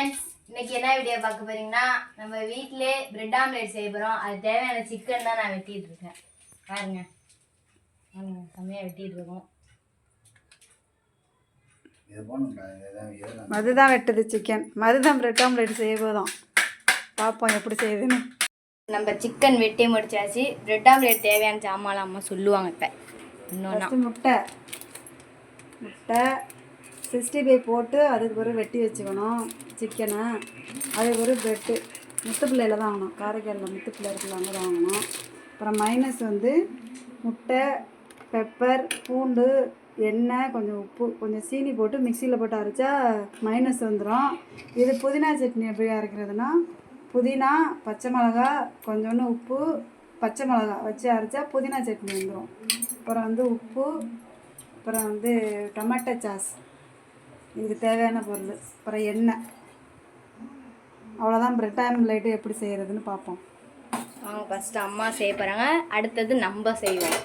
Friends இன்னைக்கு என்ன video பார்க்க போறீங்கன்னா நம்ம வீட்டிலே பிரெட் ஆம்லேட் செய்ய போகிறோம் அது தேவையான சிக்கன் தான் நான் வெட்டிட்டு இருக்கேன். பாருங்க. பாருங்க செம்மையாக வெட்டிட்டு இருக்கோம். இது போகணும்டா இதுதான் இதுதான் மது தான். வெட்டுது சிக்கன் மது தான் பிரெட் ஆம்லேட் செய்ய போதும். பார்ப்போம் எப்படி செய்யுதுன்னு. நம்ம சிக்கன் வெட்டி முடிச்சாச்சு. பிரெட் ஆம்லேட் தேவையான சாமான் அம்மா சொல்லுவாங்க இப்போ. இன்னொன்னா. ஃபஸ்ட்டு முட்டை. முட்டை. சிக்ஸ்டி ஃபைவ் போட்டு அதுக்கு ஒரு வெட்டி வச்சுக்கணும் சிக்கனை. அதுக்கு ஒரு பிரெட்டு முத்து பிள்ளையில் தான் வாங்கணும். காரைக்காலில் முத்து பிள்ளை இருக்குல்ல அங்கே தான் வாங்கணும். அப்புறம் மைனஸ் வந்து முட்டை பெப்பர் பூண்டு எண்ணெய் கொஞ்சம் உப்பு கொஞ்சம் சீனி போட்டு மிக்சியில் போட்டு அரைச்சா மைனஸ் வந்துடும் இது புதினா சட்னி எப்படி அரைக்கிறதுனா புதினா பச்சை மிளகா கொஞ்சோண்டு உப்பு பச்சை மிளகா வச்சு அரைச்சா புதினா சட்னி வந்துடும் அப்புறம் வந்து உப்பு அப்புறம் வந்து டொமேட்டோ சாஸ் இதுக்கு தேவையான பொருள் அப்புறம் எண்ணெய். அவ்வளோதான் பிரெட் ஆம்லேட்டு எப்படி செய்கிறதுன்னு பார்ப்போம். அவங்க ஃபஸ்ட்டு அம்மா செய்ய போகிறாங்க அடுத்தது நம்ம செய்வோம்.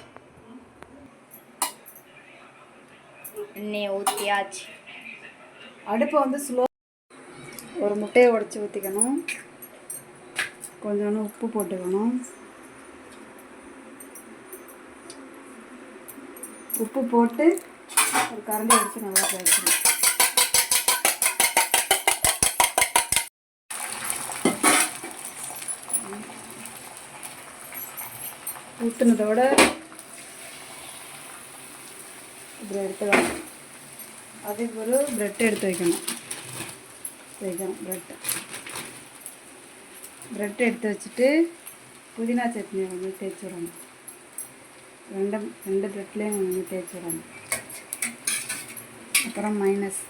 எண்ணெயை ஊற்றியாச்சு அடுப்பை வந்து ஸ்லோ ஒரு முட்டையை உடச்சி ஊற்றிக்கணும் கொஞ்சோண்டு உப்பு போட்டுக்கணும். உப்பு போட்டு ஒரு கரண்டி வச்சு நல்லா பேசணும் ஊற்றுனதோட இப்படி எடுத்துக்கலாம் அதே போல் ப்ரெட் எடுத்து வைக்கணும். வைக்கணும் ப்ரெட் ப்ரெட் எடுத்து வச்சுட்டு புதினா சட்னியை வந்து தேய்ச்சி விடணும். ரெண்டு ரெண்டு ப்ரெட்லேயும் வந்து தேய்ச்சி விடணும். அப்புறம் மைனஸ்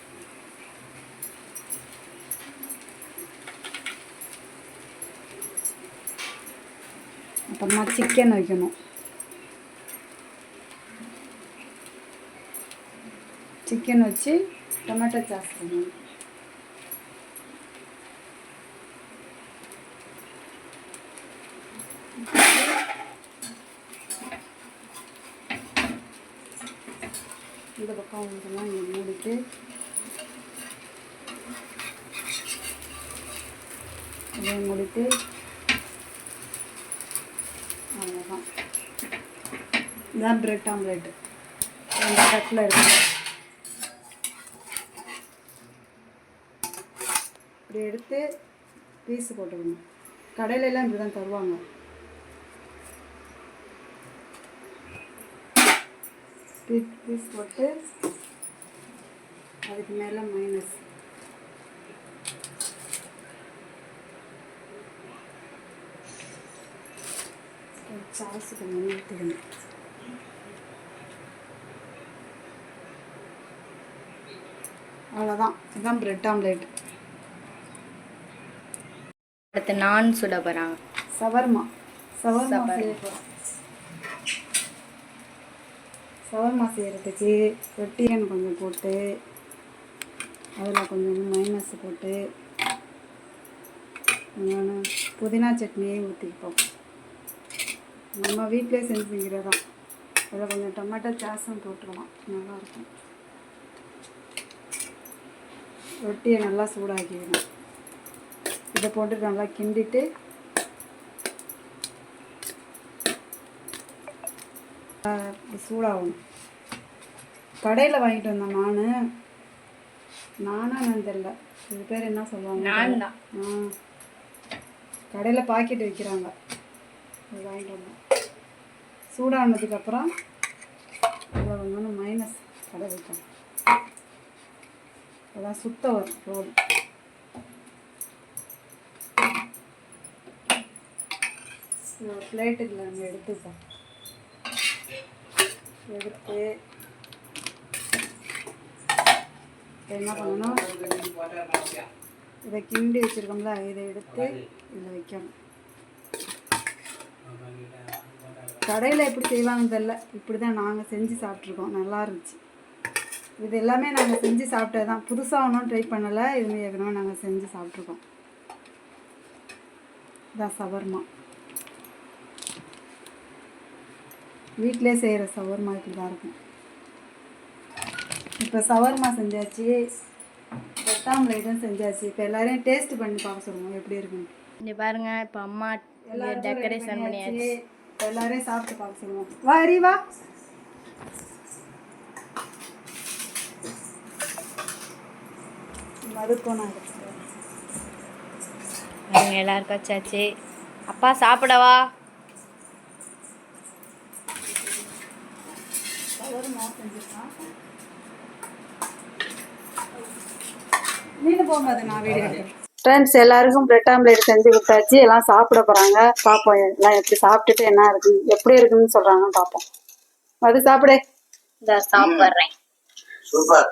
அப்புறமா சிக்கன் வைக்கணும். சிக்கன் வச்சு டொமேட்டோ சாஸ் பண்ணணும். இந்த பக்கம் இதெல்லாம் இங்கே மூடிட்டு இதை மூடிட்டு அவ்வளோதான் இதான் பிரெட் ஆம்லேட்டு ரெண்டு கட்டில் இருக்கு. இப்படி எடுத்து பீஸு போட்டுக்கணும். கடையில எல்லாம் இப்படி தான் தருவாங்க. பீஸ் பீஸ் போட்டு அதுக்கு மேலே மைனஸ் சாஸ் கொஞ்சம் ஊற்றிக்கணும் அவ்வளோதான் இதுதான் பிரெட் ஆம்லேட் அடுத்து நான் சுட போகிறாங்க சவர்மா. Shawarma shawarma. செய்கிறதுக்கு வெட்டியன் கொஞ்சம் போட்டு அதில் கொஞ்சம் மைனஸ் போட்டு புதினா சட்னியை ஊற்றிப்போம் நம்ம வீட்டிலே செஞ்சுக்கிறதான் அதில் கொஞ்சம் டொமேட்டோ சாஸும் போட்டுருவோம். நல்லாயிருக்கும் ரொட்டியை நல்லா சூடாக்கிக்கணும். இதை போட்டு நல்லா கிண்டிட்டு சூடாகணும் கடையில் வாங்கிட்டு வந்தேன் நான் நானா நான் தெரில இது பேர் என்ன சொல்லுவாங்க? ஆ கடையில் பாக்கெட் விற்கிறாங்க அது வாங்கிட்டு வந்தேன். சூடானதுக்கப்புறம் கொஞ்சம் மைனஸ் கடை வைக்கணும். அதான் சுத்த வரும் ரோல் பிளேட்டுக்குள்ள நம்ம எடுத்துப்போம் எடுத்து என்ன பண்ணணும்? இதை கிண்டி வச்சுருக்கோம்ல இதை எடுத்து இதில் வைக்கணும். கடையில் எப்படி செய்வாங்கன்னு தெரில இப்படி தான் நாங்கள் செஞ்சு சாப்பிட்ருக்கோம் நல்லா இருந்துச்சு. இது எல்லாமே நாங்கள் செஞ்சு சாப்பிட்டது தான் புதுசாக ஒன்றும் ட்ரை பண்ணலை. இது ஏற்கனவே நாங்கள் செஞ்சு சாப்பிட்ருக்கோம் இதான் சவர்மா. வீட்டிலே செய்கிற சவர்மா இப்படி தான் இருக்கும். இப்போ சவர்மா செஞ்சாச்சு. பிரெட் ஆம்லேட்டும் செஞ்சாச்சு. இப்போ எல்லாரையும் டேஸ்ட் பண்ணி பார்க்க சொல்லுவோம் எப்படி இருக்குன்னு. இங்க பாருங்க இப்போ அம்மா டெக்கரேஷன் பண்ணியாச்சு. எல்லாரையும் சாப்பிட்டு பார்க்க சொல்லுவோம் வா ஹரி எடுத்துக்கிறேன். பாருங்க எல்லாருக்கும் வச்சாச்சு அப்பா சாப்பிடவா? ஃப்ரெண்ட்ஸ் எல்லாருக்கும் பிரெட் ஆம்லேட் செஞ்சு கொடுத்தாச்சு. எல்லாம் சாப்பிட போகிறாங்க பார்ப்போம் எல்லாம் எப்படி சாப்பிட்டுட்டு என்ன இருக்கு எப்படி இருக்குன்னு சொல்கிறாங்கன்னு பார்ப்போம் அது சாப்பிடு. இந்த சாப்பிட்றேன். சூப்பர்.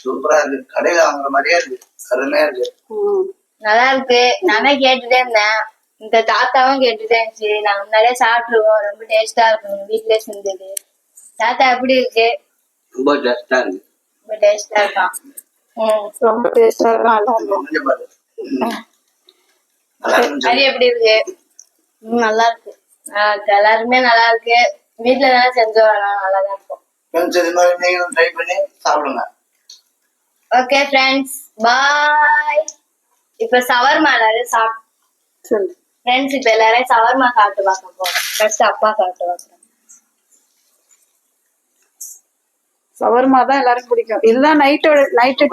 சூப்பரா இருக்கு. கடையில வாங்குற மாதிரியே இருக்கு. அருமையா இருக்கு. நல்லா இருக்கு. நானே கேட்டுட்டே இருந்தேன். இந்த தாத்தாவும் கேட்டுட்டே இருந்துச்சு. நாங்க முன்னாடியே சாப்பிட்டுருவோம் ரொம்ப டேஸ்டா இருக்கும். வீட்லயே செஞ்சது. தாத்தா எப்படி இருக்கு? ரொம்ப டேஸ்டா இருக்கு. ரொம்ப டேஸ்டா இருக்கான் ரொம்ப கொஞ்சம். நல்லா இருந்துச்சு. கறி எப்படி இருக்கு? நல்லா இருக்கு. எல்லாருமே நல்லா இருக்கு. வீட்ல தானே செஞ்சோம். நல்லா தான் இருக்கும். ஃப்ரெண்ட்ஸ் இது மாதிரி நீங்களும் ட்ரை பண்ணி சாப்பிடுங்க. ஓகே ஃப்ரெண்ட்ஸ் பாய் இப்ப சவர்மா எல்லாரும் சாப் சரி ஃப்ரெண்ட்ஸ் இப்ப எல்லாரும் சவர்மா சாப்பிட்டு பார்க்க போறோம். ஃபர்ஸ்ட் அப்பா சாப்பிட்டு பார்க்கறேன் சவர்மா தான் எல்லாருக்கும் பிடிக்கும். இதுதான் நைட்டோட நைட்டு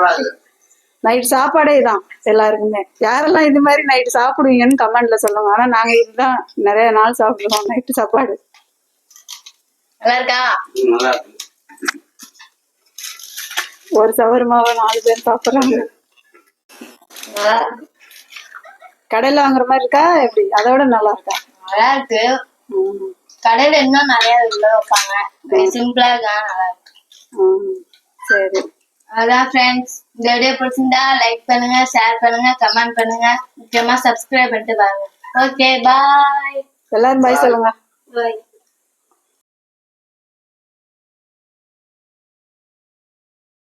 நைட் சாப்பாடே இதான் எல்லாருக்குமே. யாரெல்லாம் இது மாதிரி நைட் சாப்பிடுவீங்கன்னு கமெண்ட்ல சொல்லுங்க. ஆனா நாங்க இதுதான் நிறைய நாள் சாப்பிடுவோம் நைட்டு சாப்பாடு. நல்லா இருக்கு. ஒரு சவர்மாவை நாலு பேர் சாப்பிடுறாங்க. கடையில வாங்குற மாதிரி இருக்கா? எப்படி? அதோட நல்லா இருக்கா? நல்லா இருக்கு. கடையில இன்னும் நிறைய உள்ள வைப்பாங்க. சிம்பிளா இருக்கா நல்லா இருக்கு. சரி. அதான் ஃப்ரெண்ட்ஸ் இந்த வீடியோ பிடிச்சிருந்தா லைக் பண்ணுங்க ஷேர் பண்ணுங்க கமெண்ட் பண்ணுங்க. முக்கியமா சப்ஸ்கிரைப் பண்ணிட்டு பாருங்க ஓகே பாய் எல்லாரும் பாய் சொல்லுங்க. பாய்